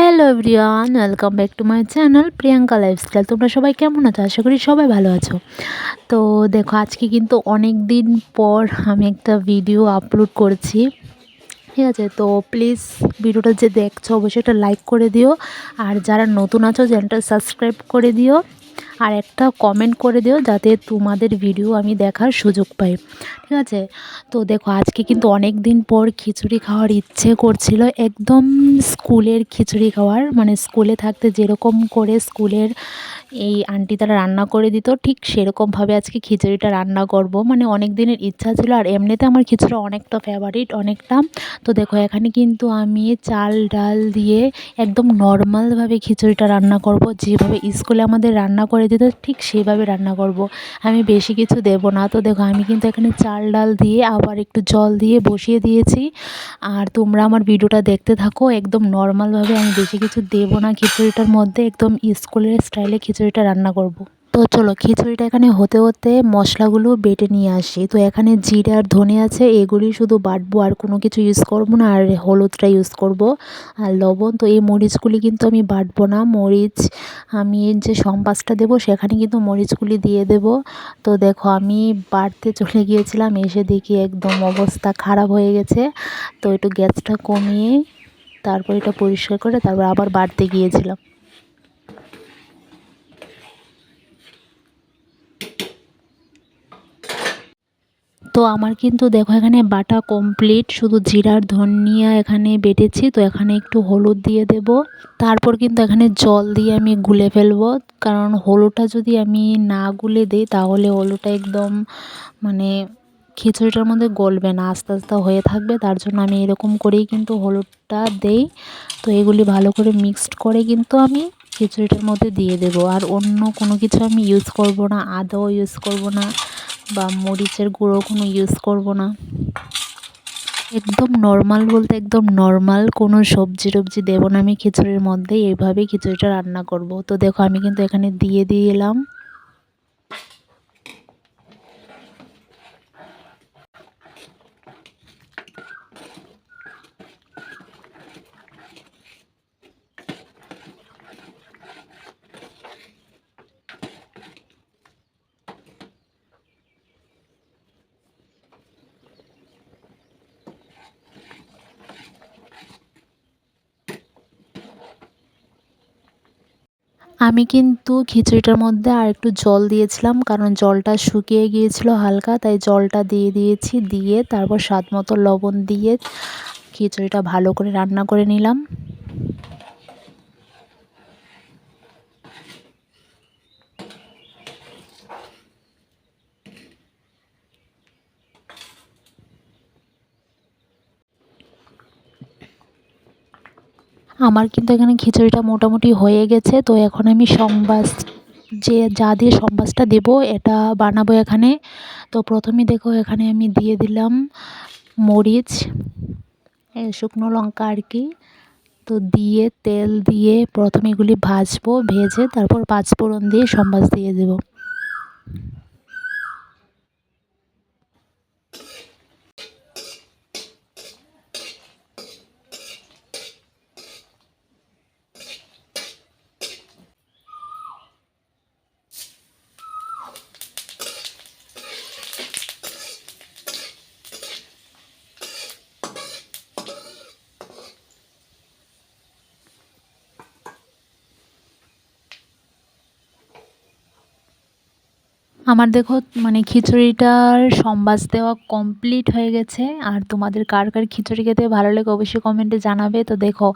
Hello everyone, welcome back to my channel Priyanka lifestyle. তোমরা সবাই কেমন আছো? আশা করি সবাই ভালো আছো। তো দেখো, আজকে কিন্তু অনেক দিন পর আমি একটা ভিডিও আপলোড করছি। ঠিক আছে? তো প্লিজ ভিডিওটা যে দেখছ, অবশ্যই একটা লাইক করে দিও। আর যারা নতুন আছো চ্যানেলটা সাবস্ক্রাইব করে দিও। আর একটা কমেন্ট করে দিও যাতে তোমাদের ভিডিও আমি দেখার সুযোগ পাই। ঠিক আছে? তো দেখো, আজকে কিন্তু অনেক দিন পর খিচুড়ি খাওয়ার ইচ্ছে করছিল। একদম স্কুলের খিচুড়ি খাওয়ার মানে স্কুলে থাকতে যেরকম করে স্কুলের এই আন্টি তারা রান্না করে দিত, ঠিক সেরকমভাবে আজকে খিচুড়িটা রান্না করব। মানে অনেক দিনের ইচ্ছা ছিল, আর এমনিতে আমার খিচুড়ি অনেকটা ফেভারিট অনেকটা। তো দেখো, এখানে কিন্তু আমি চাল, ডাল দিয়ে একদম নর্মালভাবে খিচুড়িটা রান্না করব। যেভাবে স্কুলে আমাদের রান্না করে দিত ঠিক সেভাবে রান্না করব। আমি বেশি কিছু দেব না। তো দেখো, আমি কিন্তু এখানে চাল, ডাল দিয়ে আবার একটু জল দিয়ে বসিয়ে দিয়েছি। আর তোমরা আমার ভিডিওটা দেখতে থাকো। একদম নর্মালভাবে আমি বেশি কিছু দেব না। খিচুড়িটার মধ্যে একদম স্কুলের স্টাইলে খিচুড়িটা রান্না করব। তো চলো খিচুড়িটা এখানে হতে হতে মশলাগুলো বেটে নিয়ে আসি। তো এখানে জিরে আর ধনে আছে, এগুলি শুধু বাটবো, আর কোনো কিছু ইউজ করব না, আর হলুদটা ইউজ করব। আর লবণ, তো এই মরিচগুলি কিন্তু আমি বাটবো না। মরিচ আমি যে সম্বাসটা দেবো, সেখানে কিন্তু মরিচগুলি দিয়ে দেব। তো দেখো, আমি বাড়তে চলে গিয়েছিলাম, এসে দেখি একদম অবস্থা খারাপ হয়ে গেছে। তো একটু গ্যাসটা কমিয়ে তারপর এটা পরিষ্কার করে তারপর আবার বাড়তে গিয়েছিলাম। তো আমার কিন্তু দেখো এখানে বাটা কমপ্লিট শুধু জিরার ধনিয়া এখানে বেটেছি, তো এখানে একটু হলুদ দিয়ে দেব। তারপর কিন্তু এখানে জল দিয়ে আমি গুলে ফেলব, কারণ হলুটা যদি আমি না গুলে দিই, তাহলে হলুটা একদম মানে খিচুড়িটার মধ্যে গলবে না, আস্তে আস্তে হয়ে থাকবে। তার জন্য আমি এরকম করেই কিন্তু হলুদটা দেই। তো এগুলি ভালো করে মিক্সড করে কিন্তু আমি খিচুড়িটার মধ্যে দিয়ে দেব। আর অন্য কোনো কিছু আমি ইউজ করব না আদাও ইউজ করব না। বা মরিচের গুঁড়ো কোনো ইউজ করব না। একদম নর্মাল বলতে একদম নর্মাল কোনো সবজি টবজি দেবো না আমি খিচুড়ির মধ্যে এইভাবেই খিচুড়িটা রান্না করব। তো দেখো আমি কিন্তু এখানে দিয়ে দিয়ে এলাম। আমি কিন্তু খিচুড়িটার মধ্যে আর একটু জল দিয়েছিলাম, কারণ জলটা শুকিয়ে গিয়েছিল হালকা, তাই জলটা দিয়ে দিয়েছি, দিয়ে তারপর স্বাদ মতো লবণ দিয়ে খিচুড়িটা ভালো করে রান্না করে নিলাম। আমার কিন্তু এখানে খিচুড়িটা মোটামুটি হয়ে গেছে, তো এখন আমি সম্বাস যে যা দিয়ে সম্বাসটা দেব এটা বানাবো এখানে। তো প্রথমে দেখো এখানে আমি দিয়ে দিলাম মরিচ শুকনো লঙ্কা আর কি। তো দিয়ে তেল দিয়ে প্রথমে এগুলি ভাজবো, ভেজে তারপর পাঁচ পাঁচফোড়ন দিয়ে সম্বাস দিয়ে দেবো। আমার দেখো মানে খিচুড়িটার সম্বাস দেওয়া কমপ্লিট হয়ে গেছে। আর তোমাদের কার কার খিচুড়ি খেতে ভালো লাগে অবশ্যই কমেন্টে জানাবে। তো দেখো,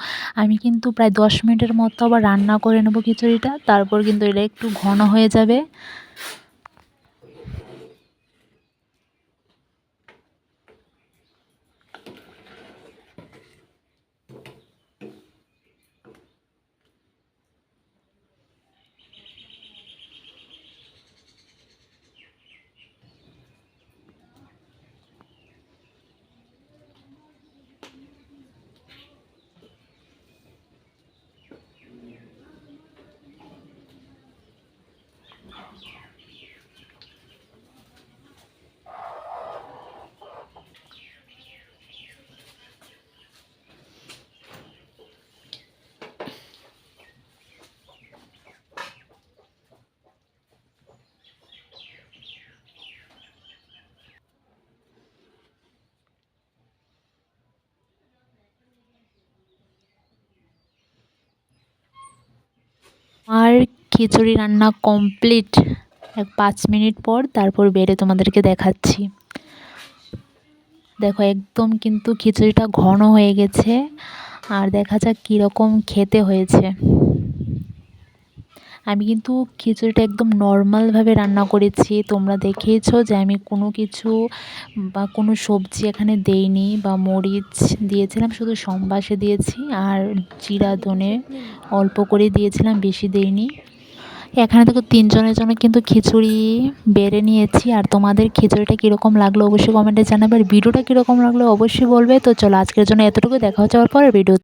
আমি কিন্তু প্রায় দশ মিনিটের মতো আবার রান্না করে নেব খিচুড়িটা। তারপর কিন্তু এটা একটু ঘন হয়ে যাবে। আর খিচুড়ি রান্না কমপ্লিট এক পাঁচ মিনিট পর তারপর বেড়ে তোমাদেরকে দেখাচ্ছি। দেখো একদম কিন্তু খিচুড়িটা ঘন হয়ে গেছে। আর দেখা যাক কীরকম খেতে হয়েছে। আমি কিন্তু খিচুড়িটা একদম নর্মালভাবে রান্না করেছি। তোমরা দেখেইছো যে আমি কোনো কিছু বা কোনো সবজি এখানে দেইনি বা মরিচ দিয়েছিলাম, শুধু সম্বাসে দিয়েছি আর জিরা, ধনে অল্প করে দিয়েছিলাম, বেশি দেইনি। এখানে দেখো তিনজনের জন্য কিন্তু খিচুড়ি বেড়ে নিয়েছি। আর তোমাদের খিচুড়িটা কীরকম লাগল অবশ্যই কমেন্টে জানাবে। আর ভিডিওটা কীরকম লাগল অবশ্যই বলবে। তো চলো আজকের জন্য এতটুকু। দেখা হচ্ছে আবার পরের ভিডিও